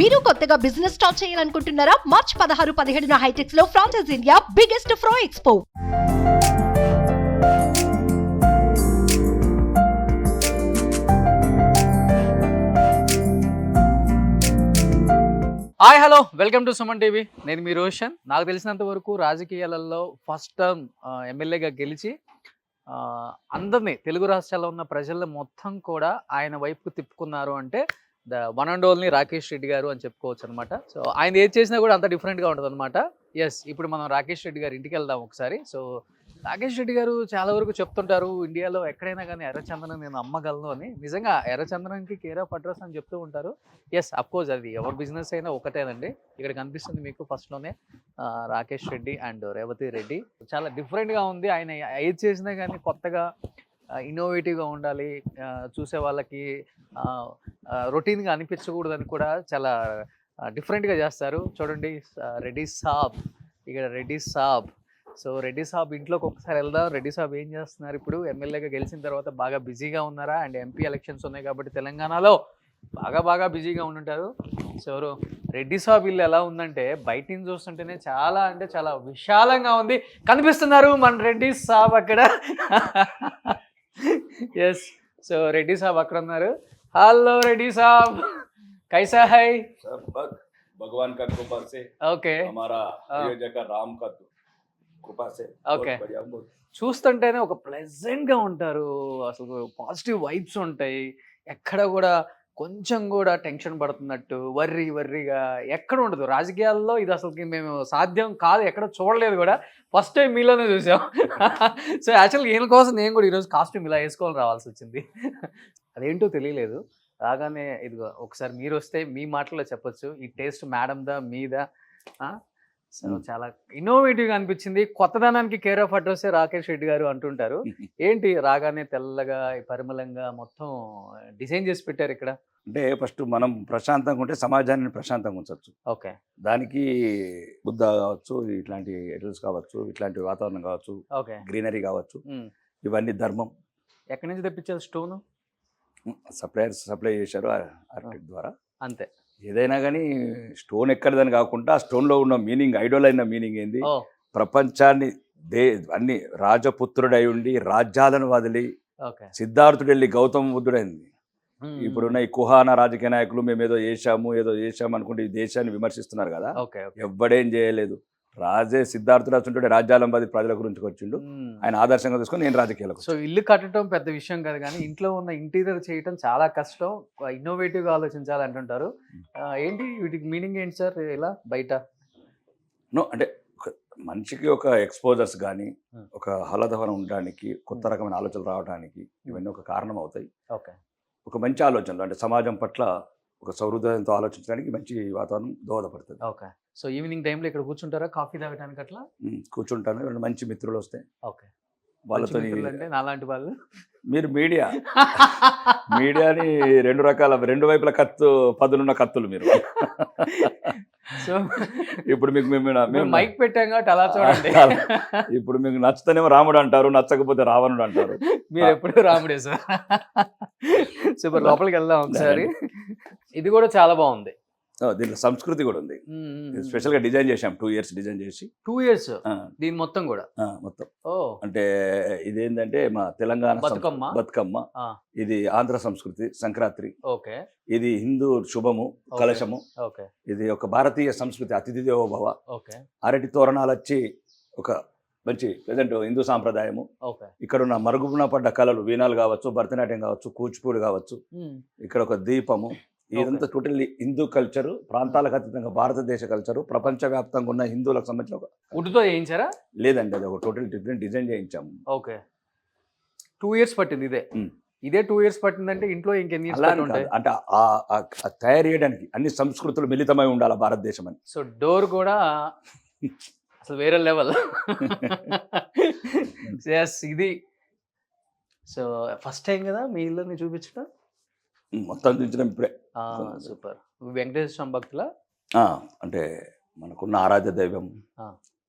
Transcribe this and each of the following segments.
మీరు కొత్తగా business start చేయాలనుకుంటున్నారా? మార్చ్ పదహారు పదిహేడున హైటెక్స్లో franchise India biggest ఫ్రో expo hi hello welcome to Suman TV నేను మీ రోషన్. నాకు తెలిసినంత వరకు రాజకీయాలలో ఫస్ట్ టర్మ్ ఎమ్మెల్యేగా గెలిచి అందరినీ తెలుగు రాష్ట్రాల్లో ఉన్న ప్రజల మొత్తం కూడా ఆయన వైపుకు తిప్పుకున్నారు అంటే the one and only Rakesh Reddy garu అని చెప్పుకోవచ్చు అనమాట సో ఆయన ఏది చేసినా కూడా అంత డిఫరెంట్గా ఉంటుంది అనమాట ఎస్ ఇప్పుడు మనం రాకేష్ రెడ్డి గారు ఇంటికి వెళ్దాం ఒకసారి. సో రాకేష్ రెడ్డి గారు చాలా వరకు చెప్తుంటారు ఇండియాలో ఎక్కడైనా కానీ ఎర్రచందనం నేను అమ్మగలను అని. నిజంగా ఎర్రచందనంకి కేర్ ఆఫ్ అడ్రస్ అని చెప్తూ ఉంటారు. ఎస్ అఫ్కోర్స్ అది ఎవరి బిజినెస్ అయినా ఒకటేనండి. ఇక్కడ కనిపిస్తుంది మీకు ఫస్ట్లోనే రాకేష్ రెడ్డి అండ్ రేవతి రెడ్డి. చాలా డిఫరెంట్గా ఉంది. ఆయన ఏది చేసినా కానీ కొత్తగా ఇన్నోవేటివ్గా ఉండాలి. చూసే వాళ్ళకి రొటీన్గా అనిపించకూడదని కూడా చాలా డిఫరెంట్గా చేస్తారు. చూడండి ఆ, రెడ్డి సాబ్. ఇక్కడ రెడ్డి సాబ్. సో రెడ్డి సాబ్ ఇంట్లోకి ఒకసారి వెళ్దాం. రెడ్డి సాబ్ ఏం చేస్తున్నారు ఇప్పుడు? ఎమ్మెల్యేగా గెలిచిన తర్వాత బాగా బిజీగా ఉన్నారా? అండ్ ఎంపీ ఎలక్షన్స్ ఉన్నాయి కాబట్టి తెలంగాణలో బాగా బాగా బిజీగా ఉండుంటారు. సో రెడ్డి సాబ్ ఇల్లు ఎలా ఉందంటే బయట నుంచి చూస్తుంటేనే చాలా అంటే చాలా విశాలంగా ఉంది. కనిపిస్తున్నారు మన రెడ్డి సాబ్ అక్కడ. ఎస్ సో రెడ్డి సాబ్ అక్కడ ఉన్నారు హలో రెడ్డి సాబ్ కైసా హై सब भक्त भगवान का कृपा से ఓకే हमारा हाँ। अयोध्या का राम का कृपा से Okay. बहुत बढ़िया बहुत చూస్తుంటేనే ఒక pleasant గా ఉంటారు అసలు పాజిటివ్ వైబ్స్ ఉంటాయి ఎక్కడ కూడా కొంచెం కూడా టెన్షన్ పడుతున్నట్టు వర్రి వర్రిగా ఎక్కడ ఉండదు. రాజకీయాల్లో ఇది అసలుకి మేము సాధ్యం కాదు. ఎక్కడ చూడలేదు కూడా. ఫస్ట్ టైం మీలోనే చూసాం. సో యాక్చువల్గా ఈయన కోసం నేను కూడా ఈరోజు కాస్ట్యూమ్ ఇలా వేసుకోవాలని రావాల్సి వచ్చింది. అదేంటో తెలియలేదు. రాగానే ఇదిగో ఒకసారి మీరు వస్తే మీ మాటల్లో చెప్పొచ్చు. ఈ టేస్ట్ మేడందా మీదా? So Hmm. చాలా ఇన్నోవేటివ్గా అనిపించింది. కొత్తదనానికి care of address Rakesh Reddy garu అంటుంటారు. ఏంటి రాగానే తెల్లగా పరిమళంగా మొత్తం డిజైన్ చేసి పెట్టారు ఇక్కడ? అంటే ఫస్ట్ మనం ప్రశాంతంగా ఉంటే సమాజాన్ని ప్రశాంతంగా ఉంచవచ్చు ఓకే. దానికి బుద్ధ కావచ్చు ఇట్లాంటి ఎటల్స్ కావచ్చు ఇట్లాంటి వాతావరణం కావచ్చు ఓకే. గ్రీనరీ కావచ్చు. ఇవన్నీ ధర్మం. ఎక్కడి నుంచి తెప్పించారు స్టోన్? సప్లయర్స్ సప్లై చేశారు ఆర్కిటెక్ట్ ద్వారా. అంతే. ఏదైనా కానీ స్టోన్ ఎక్కడిదని కాకుండా ఆ స్టోన్లో ఉన్న మీనింగ్ ఐడోల్ అయిన మీనింగ్ ఏంది? ప్రపంచాన్ని దే అన్ని రాజపుత్రుడై ఉండి రాజ్యాలను వదిలి సిద్ధార్థుడు వెళ్ళి గౌతమ బుద్ధుడైంది. ఇప్పుడున్న ఈ కుహాన రాజకీయ నాయకులు మేము ఏదో చేశాము ఏదో చేశాము అనుకుంటే ఈ దేశాన్ని విమర్శిస్తున్నారు కదా? ఎవ్వడేం చేయలేదు. రాజే సిద్ధార్థుడు అసంటే రాజ్యాలం పది ప్రజల గురించి వచ్చిండు. ఆయన ఆదర్శంగా తీసుకొని నేను రాజకీయాలకు సో ఇల్లు కట్టడం పెద్ద విషయం కాదు కానీ ఇంట్లో ఉన్న ఇంటీరియర్ చేయటం చాలా కష్టం. ఇన్నోవేటివ్గా ఆలోచించాలి అంటుంటారు. ఏంటి వీటికి మీనింగ్ ఏంటి సార్? ఇలా బయట? నో అంటే మనిషికి ఒక ఎక్స్పోజర్స్ కానీ. ఒక హలదవనం ఉండడానికి కొత్త రకమైన ఆలోచనలు రావడానికి ఇవన్నీ ఒక కారణం అవుతాయి. ఓకే. ఒక మంచి ఆలోచనలు అంటే సమాజం పట్ల ఒక సౌహృదయంతో ఆలోచించడానికి మంచి వాతావరణం దోహదపడుతుంది. ఓకే. సో ఈవినింగ్ టైంలో ఇక్కడ కూర్చుంటారా? కాఫీ తాగడానికి అట్లా కూర్చుంటాను. మంచి మిత్రులు వస్తే. ఓకే. వాళ్ళతో అంటే నాలాంటి వాళ్ళు. మీరు మీడియా. మీడియాని రెండు రకాల రెండు వైపుల కత్తు పదులున్న కత్తులు మీరు. సో ఇప్పుడు మీకు మేము మేము మైక్ పెట్టాం కాబట్టి అలా చూడండి. ఇప్పుడు మీకు నచ్చుతేనేమో రాముడు అంటారు నచ్చకపోతే రావణుడు అంటారు. మీరు ఎప్పుడు రాముడే సార్. సూపర్ లోపలికి వెళ్దాం ఒకసారి. ఇది కూడా చాలా బాగుంది. దీంట్లో సంస్కృతి కూడా ఉంది. స్పెషల్గా డిజైన్ చేశాం టూ ఇయర్స్ డిజైన్ చేసి. Two years? దీని మొత్తం కూడా? మొత్తం. అంటే ఇదేంటంటే మా తెలంగాణ బతుకమ్మ? బతుకమ్మ. ఇది ఆంధ్ర సంస్కృతి సంక్రాంతి. ఓకే. ఇది హిందూ శుభము. కలశము. ఓకే. ఇది ఒక భారతీయ సంస్కృతి అతిథి దేవోభవ. ఓకే. అరటి తోరణాలు వచ్చి ఒక మంచి ప్రజెంట్ హిందూ సాంప్రదాయము. ఇక్కడ ఉన్న మరుగున పడ్డ కళలు వీణాలు కావచ్చు భరతనాట్యం కావచ్చు కూచిపూడి కావచ్చు. ఇక్కడ ఒక దీపము. ఇదంతా టోటల్లీ హిందూ కల్చరు ప్రాంతాలకు అతీతంగా భారతదేశ కల్చరు ప్రపంచవ్యాప్తంగా ఉన్న హిందువులకు సంబంధించిన ఒక ఉడ్డుతో చేయించారా? లేదండి అది ఒక టోటల్ డిఫరెంట్ డిజైన్ చేయించాము. ఓకే. టూ ఇయర్స్ పట్టింది ఇదే. ఇదే టూ ఇయర్స్ పట్టిందంటే ఇంట్లో ఇంకెన్ని ఇయర్స్. అంటే తయారు చేయడానికి అన్ని సంస్కృతులు మిళితమై ఉండాలి భారతదేశం అని సో డోర్ కూడా అసలు వేరే లెవెల్. ఎస్ ఇది. సో ఫస్ట్ టైం కదా మీ ఇల్లుని చూపించడం? మొత్తం చూపించడం ఇప్పుడే. సూపర్. వెంకటేశ్వర స్వామి భక్తుల? అంటే మనకున్న ఆరాధ్య దైవం.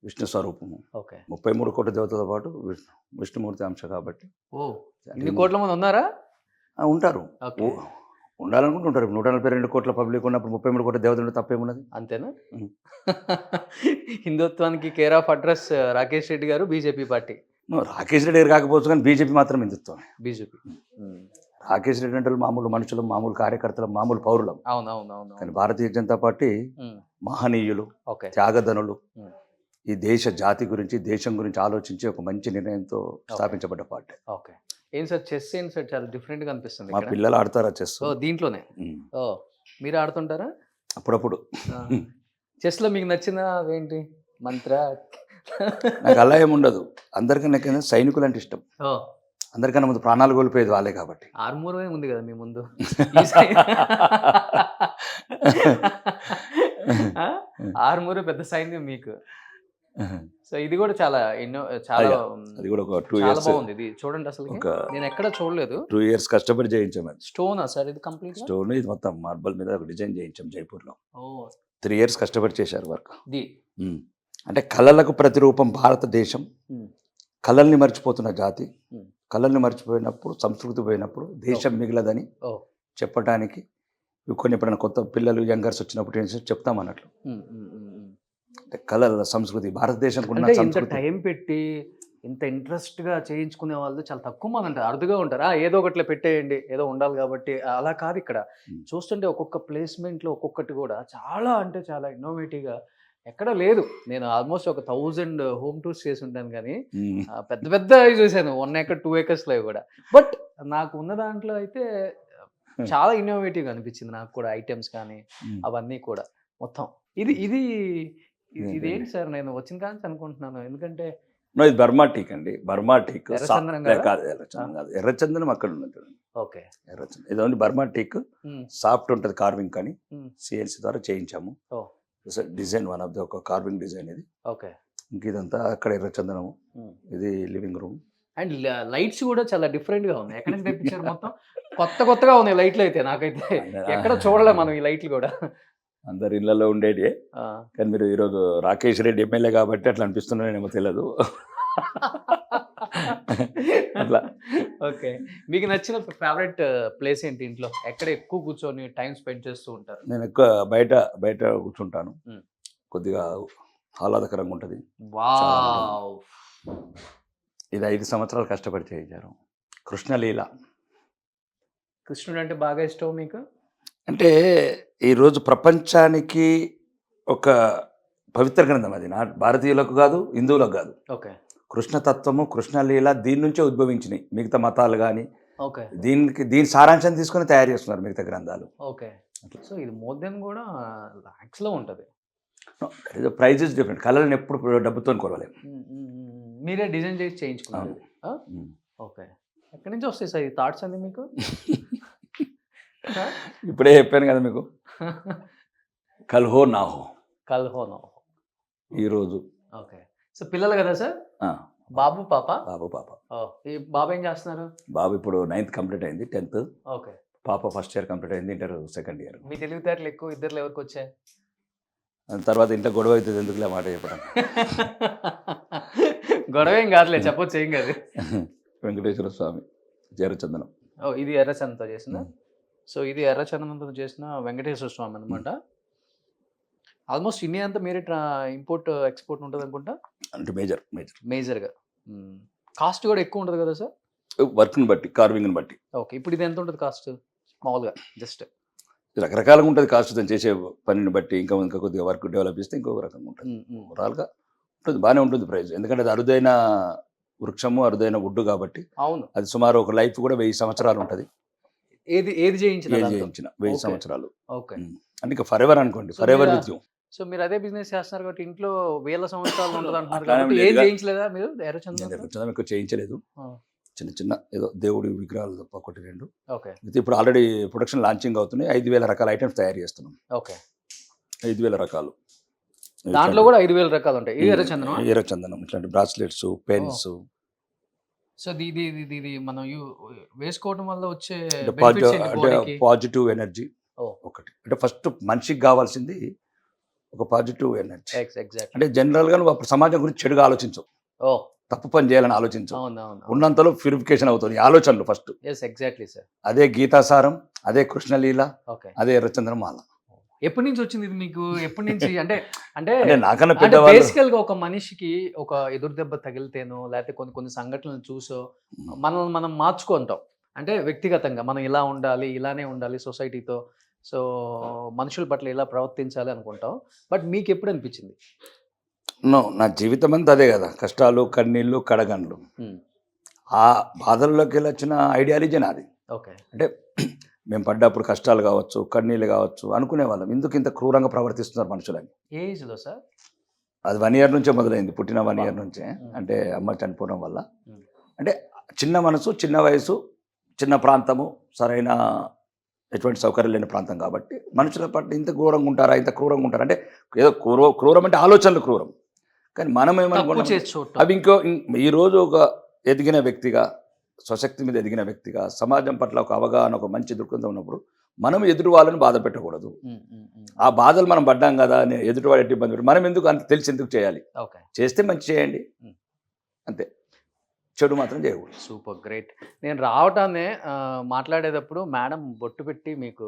విష్ణు స్వరూపము. ఓకే. ముప్పై మూడు కోట్ల దేవతలతో పాటు విష్ణు విష్ణుమూర్తి అంశ కాబట్టి. ఓ ఇన్ని కోట్ల మంది ఉన్నారా? ఉంటారు. ఉండాలనుకుంటుంటారు నూట నలభై రెండు కోట్ల పబ్లిక్ ఉన్నప్పుడు ముప్పై మూడు కోట్ల దేవతలు తప్పేమున్నది? అంతేనా. హిందుత్వానికి care of address Rakesh Reddy garu BJP party. Rakesh Reddy గారు కాకపోవచ్చు కానీ బీజేపీ మాత్రం హిందుత్వం. బీజేపీ. రాకేష్ రెడ్డి అంటే మామూలు మనుషులు మామూలు కార్యకర్తలు మామూలు పౌరులం. అవును అవును అవును కానీ భారతీయ జనతా పార్టీ. మహనీయులు త్యాగధనులు. ఈ దేశ జాతి గురించి దేశం గురించి ఆలోచించి ఒక మంచి నిర్ణయంతో స్థాపించబడ్డ పార్టీ. ఓకే. ఏం సార్ చెస్ ఏంటి సార్ చాలా డిఫరెంట్గా అనిపిస్తుంది మా. పిల్లలు ఆడతారా చెస్? దీంట్లోనే. ఓ మీరు ఆడుతుంటారా? అప్పుడప్పుడు. చెస్లో మీకు నచ్చిన ఏంటి మంత్ర? నాకు అలా ఏమి ఉండదు. అందరికన్నా నాకేందో సైనికులు అంటే ఇష్టం. అందరికన్నా ముందు ప్రాణాలు కోల్పోయేది వాళ్ళే కాబట్టి. ఆర్మూర్ ఉంది కదా మీ ముందు? ఆర్మూర్ పెద్ద సైన్యం మీకు. సో ఇది కూడా చాలా ఎన్నో చాలా అది కూడా ఒక టూ ఇయర్స్ బాగుంది ఇది. చూడండి అసలు నేను ఎక్కడ చూడలేదు. టూ ఇయర్స్ కష్టపడి చేయించాం అది. స్టోనా సార్ ఇది కంప్లీట్ స్టోన్ ఇది మొత్తం మార్బల్ మీద ఒక డిజైన్ చేయించాం జైపూర్లో. త్రీ ఇయర్స్ కష్టపడి చేశారు వర్క్. ఇది అంటే కళలకు ప్రతిరూపం భారతదేశం. కళల్ని మర్చిపోతున్న జాతి. కళల్ని మర్చిపోయినప్పుడు సంస్కృతి పోయినప్పుడు దేశం మిగలదని చెప్పడానికి ఇవి కొన్ని ఎప్పుడైనా కొత్త పిల్లలు యంగర్స్ వచ్చినప్పుడు ఏం చెప్తాం అన్నట్లు. అంటే కళల సంస్కృతి భారతదేశం టైం పెట్టి ఇంత ఇంట్రెస్ట్గా చేయించుకునే వాళ్ళు చాలా తక్కువ మంది అంటారు అరుదుగా ఉంటారు. "ఆ, ఏదో ఒకటి పెట్టేయండి. ఏదో ఉండాలి కాబట్టి. అలా కాదు ఇక్కడ. చూస్తుంటే ఒక్కొక్క ప్లేస్మెంట్లో ఒక్కొక్కటి కూడా చాలా అంటే చాలా innovative గా ఎక్కడ లేదు. నేను ఆల్మోస్ట్ ఒక థౌజండ్ హోమ్ టూర్స్ చేసి ఉంటాను కానీ పెద్ద పెద్ద చూశాను. వన్ ఏకర్ టూ ఏకర్స్లో కూడా. బట్ నాకు ఉన్న దాంట్లో అయితే చాలా ఇన్నోవేటివ్ అనిపించింది నాకు కూడా ఐటమ్స్ కానీ. అవన్నీ కూడా. మొత్తం. ఇది ఇది ఇది- ఇదే, ఇదేంటి సార్? నేను వచ్చిన కానీ అనుకుంటున్నాను. ఎందుకంటే ఇది బర్మా టీక్ అండి. Burma teak. కదా? ఎర్రచందనం కాదు. ఎర్రచందనం అక్కడ ఉన్నది. ఓకే. ఎర్రచందనం. ఇది ఓన్లీ బర్మా టీక్. సాఫ్ట్ ఉంటుంది కార్వింగ్ కానీ. సిఎల్సి ద్వారా చేయించాము. డిజైన్ వన్ ఆఫ్ ది ఒక కార్వింగ్ డిజైన్ ఇది. ఓకే. ఇంక ఇదంతా అక్కడ ఎర్రచందనము Hmm. ఇది లివింగ్ రూమ్ అండ్ లైట్స్ కూడా చాలా డిఫరెంట్గా ఉన్నాయి. ఎక్కడ తెప్పించారు మొత్తం? కొత్త కొత్తగా ఉన్నాయి లైట్లు అయితే నాకైతే. ఎక్కడ చూడలే మనం ఈ లైట్లు కూడా. అందరి ఇళ్ళలో ఉండేది. కానీ మీరు ఈరోజు రాకేష్ రెడ్డి ఎమ్మెల్యే కాబట్టి అట్లా అనిపిస్తున్నానేమో తెలియదు అట్లా. ఓకే. మీకు నచ్చిన ఫేవరెట్ ప్లేస్ ఏంటి ఇంట్లో? ఎక్కడ ఎక్కువ కూర్చొని టైం స్పెండ్ చేస్తూ ఉంటారు? నేను ఎక్కువ బయట బయట కూర్చుంటాను. కొద్దిగా ఆహ్లాదకరంగా ఉంటుంది. వావ్. ఇది ఐదు సంవత్సరాలు కష్టపడి చేయించారు. కృష్ణలీల. కృష్ణుడు అంటే బాగా ఇష్టం మీకు? అంటే ఈరోజు ప్రపంచానికి ఒక పవిత్ర గ్రంథం అది. నా భారతీయులకు కాదు హిందువులకు కాదు. ఓకే. కృష్ణతత్వము కృష్ణలీల దీని నుంచే ఉద్భవించినాయి. మిగతా మతాలు కానీ ఓకే. దీనికి దీని సారాంశం తీసుకొని తయారు చేస్తున్నారు మిగతా గ్రంథాలు. ఓకే. సో ఇది మోర్ దెన్ కూడా లాక్స్లో ఉంటది. ప్రైజెస్ డిఫరెంట్ కళలను ఎప్పుడు డబ్బుతో కొనలేము. మీరే డిజైన్ చేసి చేయించుకున్నారు. ఓకే. ఎక్కడి నుంచి వస్తాయి సార్ ఈ థాట్స్ అన్ని మీకు? ఇప్పుడే చెప్పాను కదా మీకు. కల్హో నాహో. కల్ హోనో ఈరోజు ఓకే. సో పిల్లలు కదా సార్? బాబు పాప? బాబు పాప. ఈ బాబు ఏం చేస్తున్నారు? బాబు ఇప్పుడు నైన్త్ కంప్లీట్ అయింది టెన్త్ ఓకే. పాప ఫస్ట్ ఇయర్ కంప్లీట్ అయింది ఇంటర్ సెకండ్ ఇయర్ మీ తెలివితేటలు ఎక్కువ ఇద్దరు ఎవరికి వచ్చాయి? తర్వాత ఇంట్లో గొడవ అవుతుంది ఎందుకులే మాట చెప్పడం? గొడవ ఏం కాదులే చెప్పొచ్చు ఏం కాదు. వెంకటేశ్వర స్వామి చేరచందనం ఓ ఇది ఎర్రచందనంతో చేసిన సో ఇది ఎర్రచందనంతో చేసిన వెంకటేశ్వర స్వామి అనమాట ఆల్మోస్ట్ ఇండియా అంతా మీరే ఇంపోర్ట్ ఎక్స్పోర్ట్ ఉంటుంది అనుకుంటా అంటే మేజర్ మేజర్. మేజర్గా. కాస్ట్ కూడా ఎక్కువ ఉంటుంది కదా సార్? వర్క్ని బట్టి కార్వింగ్ని బట్టి. ఓకే. ఇప్పుడు ఇది ఎంత ఉంటుంది కాస్ట్? మామూలుగా జస్ట్. రకరకాలుగా ఉంటుంది కాస్ట్ దాన్ని చేసే పనిని బట్టి ఇంకా ఇంకా కొద్దిగా వర్క్ డెవలప్ చేస్తే ఇంకొక రకంగా ఉంటుంది. ఓవరాల్గా ఉంటుంది బాగానే ఉంటుంది ప్రైస్. ఎందుకంటే అది అరుదైన వృక్షము అరుదైన వుడ్ కాబట్టి అవును. అది సుమారు ఒక లైఫ్ కూడా వెయ్యి సంవత్సరాలు ఉంటుంది. ఏది ఏది చేయించిన? చేయించిన వెయ్యి. సంవత్సరాలు. ఓకే. అంటే ఇంకా ఫర్ ఎవర్ అనుకోండి forever with you so మీరు అదే బిజినెస్ చేస్తున్నారు కాబట్టి ఇంట్లో వేల సంవత్సరాలు ఉంటుంది అంటున్నారు కాబట్టి ఏం. చేయించలేదా మీరు? ఎర్రచందనం ఎక్కువ చేయించలేదు. చిన్న చిన్న ఏదో దేవుడి విగ్రహాలు తప్ప ఒకటి రెండు. ఓకే. ఇప్పుడు ఆల్రెడీ ప్రొడక్షన్ లాంచింగ్ అవుతున్నాయి. ఐదు వేల రకాల ఐటమ్స్ తయారు చేస్తున్నాం. ఓకే. ఐదు వేల రకాలు. దాంట్లో కూడా ఐదు వేల రకాలు ఉంటాయి. ఎర్రచందనం ఎర్రచందనం ఇట్లాంటి బ్రాస్లెట్స్ పెన్స్ సో ఇది ఇది ఇది మనం వేసుకోవడం వల్ల వచ్చే? Positive energy. ఒకటి. అంటే ఫస్ట్ మనిషికి కావాల్సింది ఒక పాజిటివ్ ఎనర్జీ. అంటే జనరల్గా నువ్వు అప్పుడు సమాజం గురించి చెడుగా ఆలోచించవు. ఓ. తప్పు పని చేయాలని ఆలోచించు అవును అవును ఉన్నంతలో ప్యూరిఫికేషన్ అవుతుంది ఆలోచనలు ఫస్ట్. ఎస్ ఎగ్జాక్ట్లీ సార్ అదే గీతాసారం అదే కృష్ణలీల ఓకే. అదే ఎర్రచంద్రమాల ఎప్పటి నుంచి వచ్చింది ఇది మీకు ఎప్పటి నుంచి? అంటే అంటే నాకన్నా అంటే పెద్దవాళ్ళు బేసికల్గా ఒక మనిషికి ఒక ఎదురు దెబ్బ తగిలితేనో లేకపోతే కొన్ని కొన్ని సంఘటనలు చూసో మనల్ని మనం మార్చుకుంటాం. అంటే వ్యక్తిగతంగా మనం ఇలా ఉండాలి ఇలానే ఉండాలి సొసైటీతో. సో మనుషుల పట్ల ఇలా ప్రవర్తించాలి అనుకుంటాం. బట్ మీకు ఎప్పుడు అనిపించింది నో నా జీవితం అంతా అదే కదా. కష్టాలు కన్నీళ్ళు కడగండ్లు. ఆ బాధల్లోకి వెళ్ళి వచ్చిన ఐడియాలజీ నాది. ఓకే. అంటే మేము పడ్డప్పుడు కష్టాలు కావచ్చు కన్నీళ్ళు కావచ్చు అనుకునే వాళ్ళం. ఎందుకు ఇంత క్రూరంగా ప్రవర్తిస్తున్నారు మనుషులని? ఏ ఏజ్లో సార్? అది వన్ ఇయర్ నుంచే మొదలైంది. పుట్టిన వన్ ఇయర్. నుంచే. అంటే అమ్మ చనిపోవడం వల్ల. అంటే చిన్న మనసు చిన్న వయసు చిన్న ప్రాంతము సరైన ఎటువంటి సౌకర్యం లేని ప్రాంతం కాబట్టి మనుషుల పట్ల ఇంత క్రూరంగా ఉంటారా ఇంత క్రూరంగా ఉంటారా? అంటే ఏదో క్రూర క్రూరం అంటే ఆలోచనలు క్రూరం. కానీ మనం ఏమనుకుంటాం అవి ఇంకో ఈరోజు ఒక ఎదిగిన వ్యక్తిగా స్వశక్తి మీద ఎదిగిన వ్యక్తిగా సమాజం పట్ల ఒక అవగాహన ఒక మంచి దృక్పథం ఉన్నప్పుడు మనం ఎదుటి వాళ్ళని బాధ పెట్టకూడదు. ఆ బాధలు మనం పడ్డాం కదా అని ఎదుటివాడు ఎట్టి ఇబ్బంది మనం ఎందుకు అంత తెలిసి ఎందుకు చేయాలి? చేస్తే మంచి చేయండి. అంతే. చెడు మాత్రం చేయకూడదు. Super great. నేను రావటాన్ని ఆ, మాట్లాడేటప్పుడు మేడం బొట్టు పెట్టి మీకు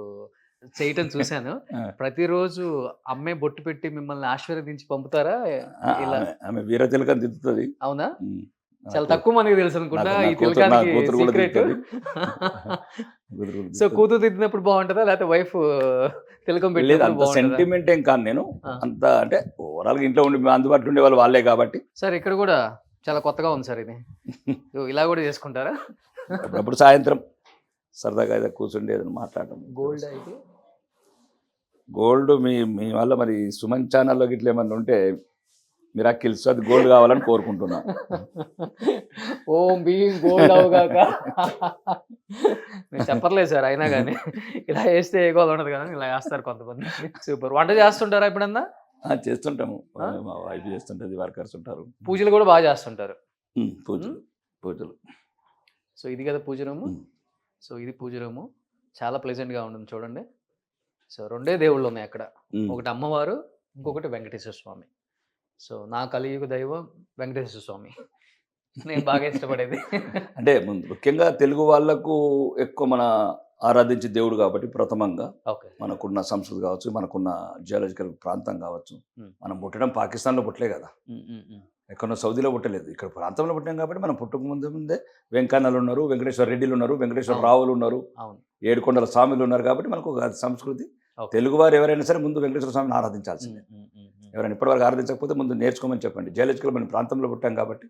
చేయటం చూశాను. ప్రతిరోజు అమ్మే బొట్టు పెట్టి మిమ్మల్ని ఆశీర్వదించి పంపుతారా? ఇలా. ఆమె- ఆమె వీర తిలకం దిద్దుతుంది. అవునా. చాలా తక్కువ మందికి తెలుసు అనుకుంటా ఈ తిలకానికి సీక్రెట్ సో. కూతురు దిద్దినప్పుడు బాగుంటుందా? లేకపోతే వైఫ్ తిలకం లేదు పెట్టి అంత సెంటిమెంట్ ఏం కాదు నేను. అంత అంటే ఓవరాల్గా ఇంట్లో ఉండి అందుబాటులో ఉండే వాళ్ళు వాళ్ళే కాబట్టి. సార్ ఇక్కడ కూడా చాలా కొత్తగా ఉంది సార్ ఇది. ఇలా కూడా చేసుకుంటారా? అప్పుడప్పుడు సాయంత్రం సరదాగా ఏదో కూర్చుండి ఏదైనా మాట్లాడటం గోల్డ్ అయితే? గోల్డ్ మీ మీ వల్ల మరి సుమన్ ఛానల్లో గిట్ల ఏమన్నా ఉంటే మీరు అక్కిల్స్ అది గోల్డ్ కావాలని కోరుకుంటున్నా. ఓం భీం గోల్డ్ అవగాక నేను చెప్పట్లేదు సార్ అయినా కానీ. ఇలా వేస్తే ఏ గోల్ ఉండదు కదా ఇలా వేస్తారు కొంతమంది. సూపర్. వంట చేస్తుంటారా ఎప్పుడన్నా ఆ, చేస్తుంటాము? మా వైఫ్ చేస్తుంటది వర్కర్స్ ఉంటారు. పూజలు కూడా బాగా చేస్తుంటారు. పూజలు పూజలు. సో ఇది కదా పూజ రూము. సో ఇది పూజ రూము. చాలా ప్లెజెంట్గా ఉంటుంది చూడండి. సో రెండే దేవుళ్ళు ఉన్నాయి అక్కడ. ఒకటి అమ్మవారు ఇంకొకటి వెంకటేశ్వర స్వామి. సో నా కలియుగ దైవం వెంకటేశ్వర స్వామి. నేను బాగా ఇష్టపడేది. అంటే ముఖ్యంగా తెలుగు వాళ్ళకు ఎక్కువ మన ఆరాధించే దేవుడు కాబట్టి ప్రథమంగా మనకున్న సంస్కృతి కావచ్చు మనకున్న జియాలజికల్ ప్రాంతం కావచ్చు. మనం పుట్టడం పాకిస్తాన్లో పుట్టలే కదా. ఎక్కడో సౌదీలో పుట్టలేదు. ఇక్కడ ప్రాంతంలో పుట్టాం కాబట్టి మనం పుట్టక ముందు ముందే వెంకన్నలు ఉన్నారు వెంకటేశ్వర రెడ్డిలు ఉన్నారు వెంకటేశ్వర. రావులు ఉన్నారు ఏడుకొండల స్వామిలు ఉన్నారు కాబట్టి మనకు సంస్కృతి. Okay. తెలుగు వారు ఎవరైనా సరే ముందు వెంకటేశ్వర స్వామిని ఆరాధించాల్సిందే. ఎవరైనా ఇప్పటివరకు ఆరాధించకపోతే ముందు నేర్చుకోమని చెప్పండి. జియాలజికల్ మనం ప్రాంతంలో పుట్టాం కాబట్టి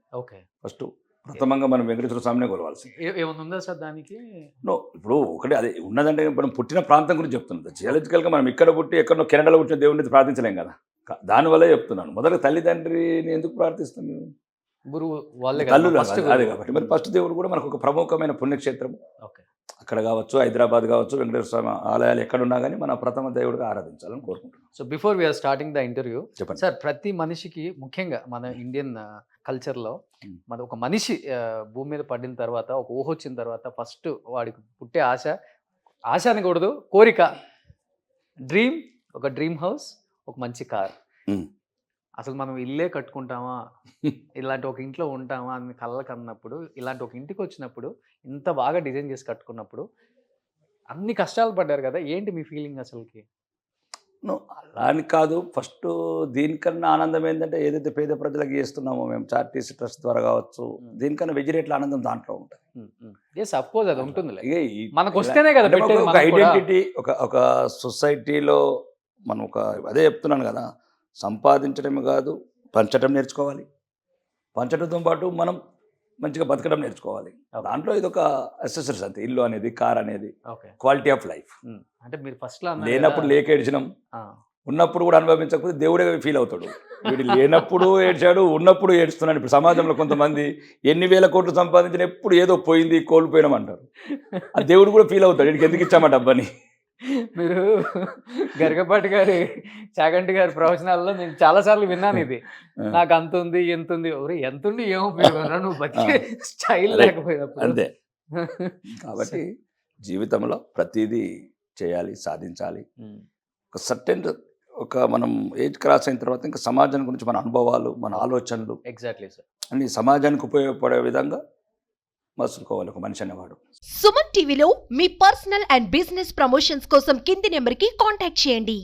ఫస్ట్ ప్రథమంగా మనం వెంకటేశ్వర స్వామినే కొలవాల్సింది. ఏమైనా ఉందా సార్ దానికి? నో ఇప్పుడు ఒకటి అదే ఉన్నదంటే మనం పుట్టిన ప్రాంతం గురించి చెప్తున్నది జియాలజికల్గా మనం ఇక్కడ పుట్టి ఎక్కడో కెనడాలో పుట్టిన దేవుడిని ప్రార్థించలేం కదా. దానివల్లే చెప్తున్నాను. మొదట తల్లిదండ్రిని ఎందుకు ప్రార్థిస్తాం గురువు వాళ్ళే తల్లు అదే కాబట్టి. మరి ఫస్ట్ దేవుడు కూడా మనకు ఒక ప్రముఖమైన పుణ్యక్షేత్రం ఓకే. అక్కడ కావచ్చు హైదరాబాద్ కావచ్చు వెంకటేశ్వర స్వామి ఆలయాలు ఎక్కడున్నా కానీ మన ప్రథమ దేవుడిగా ఆరాధించాలని కోరుకుంటున్నాను so before we're starting the interview చెప్పండి. సార్ ప్రతి మనిషికి ముఖ్యంగా మన ఇండియన్ కల్చర్లో. మన ఒక మనిషి భూమి మీద పడిన తర్వాత ఒక ఊహ వచ్చిన తర్వాత ఫస్ట్ వాడికి పుట్టే ఆశ ఆశ అనకూడదు కోరిక. డ్రీమ్ ఒక డ్రీమ్ హౌస్ ఒక మంచి కార్. అసలు మనం ఇల్లే కట్టుకుంటామా? ఇలాంటి ఒక ఇంట్లో ఉంటామా? అని కళ్ళకు అన్నప్పుడు ఇలాంటి ఒక ఇంటికి వచ్చినప్పుడు ఇంత బాగా డిజైన్ చేసి కట్టుకున్నప్పుడు అన్ని కష్టాలు పడ్డారు కదా? ఏంటి మీ ఫీలింగ్ అసలుకి? అలా అని కాదు. ఫస్ట్ దీనికన్నా ఆనందం ఏంటంటే ఏదైతే పేద ప్రజలకు చేస్తున్నామో మేము చార్టీస్ ట్రస్ట్ ద్వారా కావచ్చు. దీనికన్నా వెయ్యి రేట్ల ఆనందం దాంట్లో ఉంటుంది. ఎస్ అఫ్ కోర్స్ అది ఉంటుంది మనకు వస్తేనే కదా అంటే ఒక-. ఐడెంటిటీ ఒక ఒక సొసైటీలో మనం ఒక అదే చెప్తున్నాను కదా సంపాదించడమే కాదు పంచడం నేర్చుకోవాలి. పంచడంతో పాటు మనం మంచిగా బతకడం నేర్చుకోవాలి. దాంట్లో ఇది ఒక అసెసరీస్ అంతే. ఇల్లు అనేది కార్ అనేది క్వాలిటీ ఆఫ్ లైఫ్. అంటే మీరు ఫస్ట్ లేనప్పుడు లేక ఏడ్చినాం ఉన్నప్పుడు కూడా అనుభవించకపోతే దేవుడే ఫీల్ అవుతాడు. వీడు లేనప్పుడు ఏడ్చాడు ఉన్నప్పుడు ఏడుస్తున్నాడు. ఇప్పుడు సమాజంలో కొంతమంది ఎన్ని వేల కోట్లు సంపాదించిన ఎప్పుడు ఏదో పోయింది కోల్పోయినాం అంటారు. ఆ దేవుడు కూడా ఫీల్ అవుతాడు. వీడికి ఎందుకు ఇచ్చామా డబ్బని? మీరు గరికపాటి గారి చాగంటి గారి ప్రవచనాల్లో నేను చాలా సార్లు విన్నాను ఇది. నాకు అంత ఉంది ఎంత ఉంది. ఒరే ఎంత ఉంది ఏమో ఉపయోగం? నువ్వు బతికే స్టైల్. లేకపోయినప్పుడు. అంతే. కాబట్టి జీవితంలో ప్రతిదీ చేయాలి సాధించాలి. ఒక సర్టెన్ ఒక మనం ఏజ్ క్రాస్ అయిన తర్వాత ఇంకా సమాజం గురించి మన అనుభవాలు మన ఆలోచనలు ఎగ్జాక్ట్లీ సార్ అన్ని సమాజానికి ఉపయోగపడే విధంగా మసులుకోవాలి ఒక మనిషి అనేవాడు. సుమన్ టీవీలో మీ పర్సనల్ అండ్ బిజినెస్ ప్రమోషన్స్ కోసం కింది నెంబర్కి కాంటాక్ట్ చేయండి.